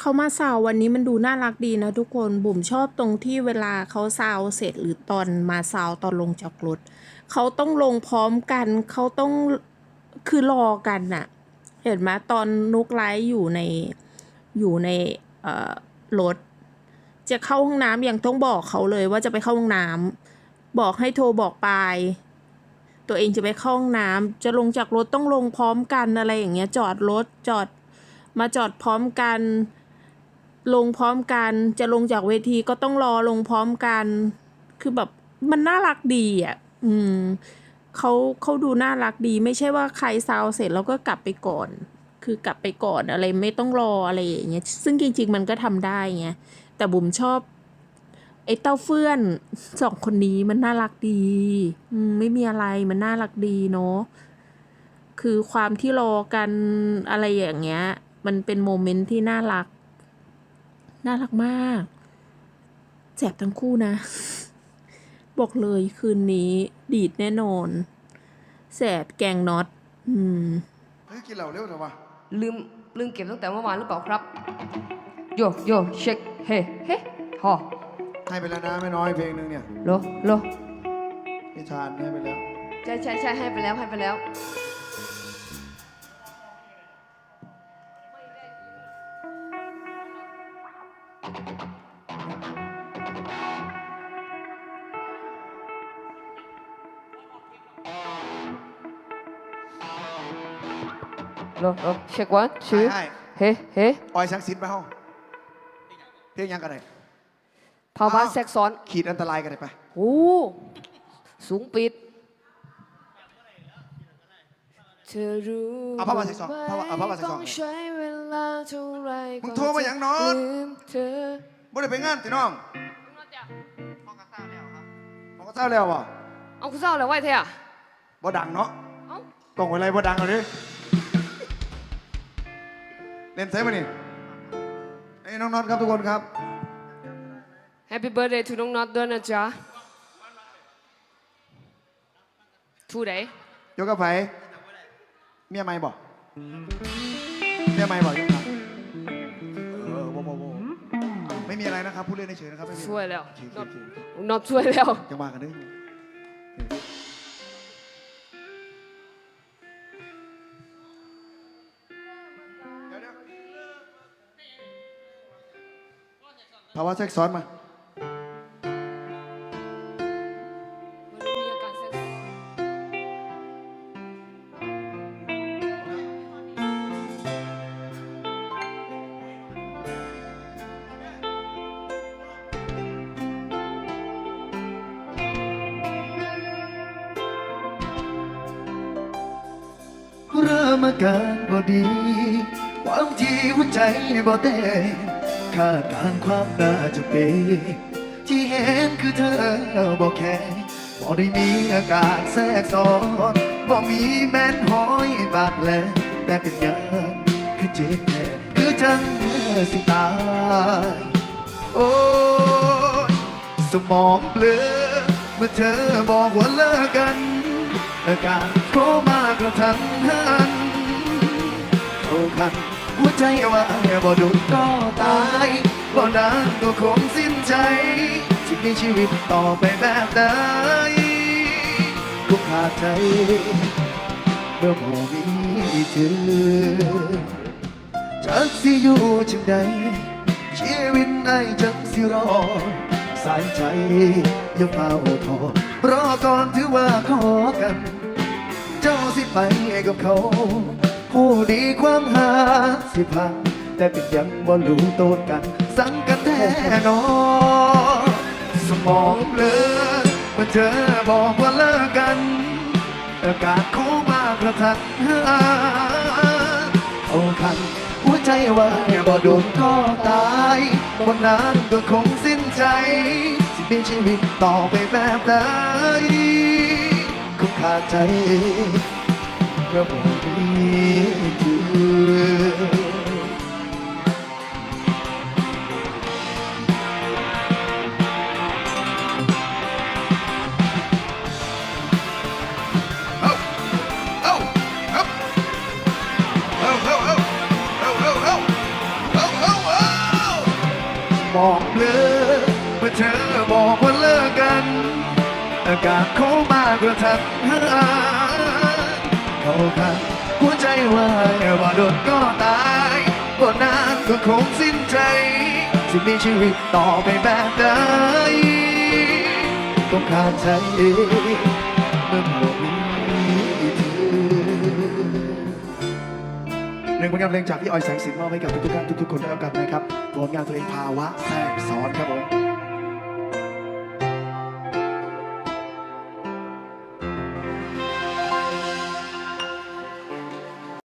เขามาซาววันนี้มันดูน่ารักดีนะทุกคนบุ๋มชอบตรงที่เวลาเขาซาวเสร็จหรือตอนมาซาวตอนลงจากรถเขาต้องลงพร้อมกันเขาต้องคือรอกันน่ะ เห็นไหมตอนนุกไลฟ์อยู่ในอยู่ในเอ่อรถจะเข้าห้องน้ำยังต้องบอกเขาเลยว่าจะไปเข้าห้องน้ำบอกให้โทรบอกปายตัวเองจะไปเข้าห้องน้ำจะลงจากรถต้องลงพร้อมกันอะไรอย่างเงี้ยจอดรถจอดมาจอดพร้อมกัน ลงพร้อมกัน จะลงจากเวทีก็ต้องรอลงพร้อมกัน คือแบบมันน่ารักดีอะ อืมเขาเขาดูน่ารักดี ไม่ใช่ว่าใครซาวเสร็จแล้วก็กลับไปก่อน คือกลับไปก่อนอะไรไม่ต้องรออะไรอย่างเงี้ย ซึ่งจริง ๆ มันก็ทำได้ไงแต่บุ๋มชอบไอ้เต้าเฟื่อนสองคนนี้มันน่ารักดีอไม่มีอะไรมันน่ารักดีเนาะคือความที่รอกันอะไรอย่างเงี้ย มันเป็นโมเมนต์ที่น่ารัก น่ารักมากแสบทั้งคู่นะ บอกเลยคืนนี้ดีดแน่นอนแสบแกงน็อต อืม เฮ้ยกินเหล้าเร็วเถอะวะลืมลืมเก็บตั้งแต่เมื่อวานหรือเปล่าครับ โยโยเช็คเฮ้เฮ้ฮอให้ไปแล้วนะไม่น้อยเพลงหนึงเนี่ยโลโลนิทานให้ไปแล้ว ใช่ใช่ใช่ให้ไปแล้วให้ไปแล้ว ลองลอเช็ควันชื่อเฮ้เฮ้ออยสังสินไปห้องเพียงยังกันเลยภาวะแทรกซ้อนขีดอันตรายกันเลยไปโอ้สูงปิด เธอรู้ต้องใช้เวลาเท่าไรเธอบ่ได้ไปงานติน้องมองกระซ้าแล้วครับมองกระซ้าแล้วบ่เอากูเศร้าเลยไว้เท่าบ่ดังเนาะเอ้ต้องไว้ไรบ่ดังเลย เล่นใช่ปะนี่ไอ้น้องน็อตครับทุกคนครับแฮปปี้เบิร์ดเดย์ทูน้องน็อตด้วยนะจ๊ะ ทูไหนยกกระไผเมียไม่บอกเมียไม่บอกยกกระเออโบโบโบไม่มีอะไรนะครับพูดเล่นเฉยๆนะครับไม่มีช่วยแล้วโอเคโอเคน็อตโอเคน็อตช่วยแล้ว ยังมากันด้ว ภาวะแทรกซ้อนมา มันมีอาการแทรกซ้อนเริ่มอาการบ่ดี ความที่หัวใจบ่เต้น คาดการความน่าจะเป็นที่เห็นคือเธอบ่แค่บ่ได้มีอาการแทรกซ้อนบ่มีแม่นห้อยบาดแผลแต่เป็นยังคือเจ็บแท้คือจังสิตายโอ้ยสมองเบลอเมื่อเธอบอกว่าเลิกกันอาการโคมากระทันหันเข้าคัน หัวใจว่าบ่ดุก็ตายบ่นานก็คงสิ้นใจที่มีชีวิตต่อไปแบบใดก็ขาดใจเมื่อบ่มีเธอจักสิอยู่จังใดชีวิตในจังสิรอสายใจอย่าเฝ้าทอรอก่อนถือว่าขอกัน เจ้าสิไปกับเขา ผู้ดีความหาสิพังแต่เป็นยังบ่รู้โตนกัน สังกันแท้นอสมองเบลอเมื่อเธอบอกว่าเลิกกันอากาศโคมากระทันหันเอาคันหัวใจว่าบ่โดนก็ตายบนนานก็คงสิ้นใจสิมีชีวิตต่อไปแบบใดคงขาดใจ บอกเลิกเมื่อเธอบอกว่าเลิกกัน อากาศรโาม่ากระทันหัน ขาดหัวใจวายว่าโดนก็ตายก็นานก็คงสิ้นใจจะมีชีวิตต่อไปแบบใดต้องขาดใจเมื่อหมดมีเธอหนึ่งผลงานเพลงจากพี่ออยแสงสินมอบให้กับทุกๆท่านทุกๆคนได้แล้วกันนะครับผลงานเพลงภาวะแทรกซ้อนครับผม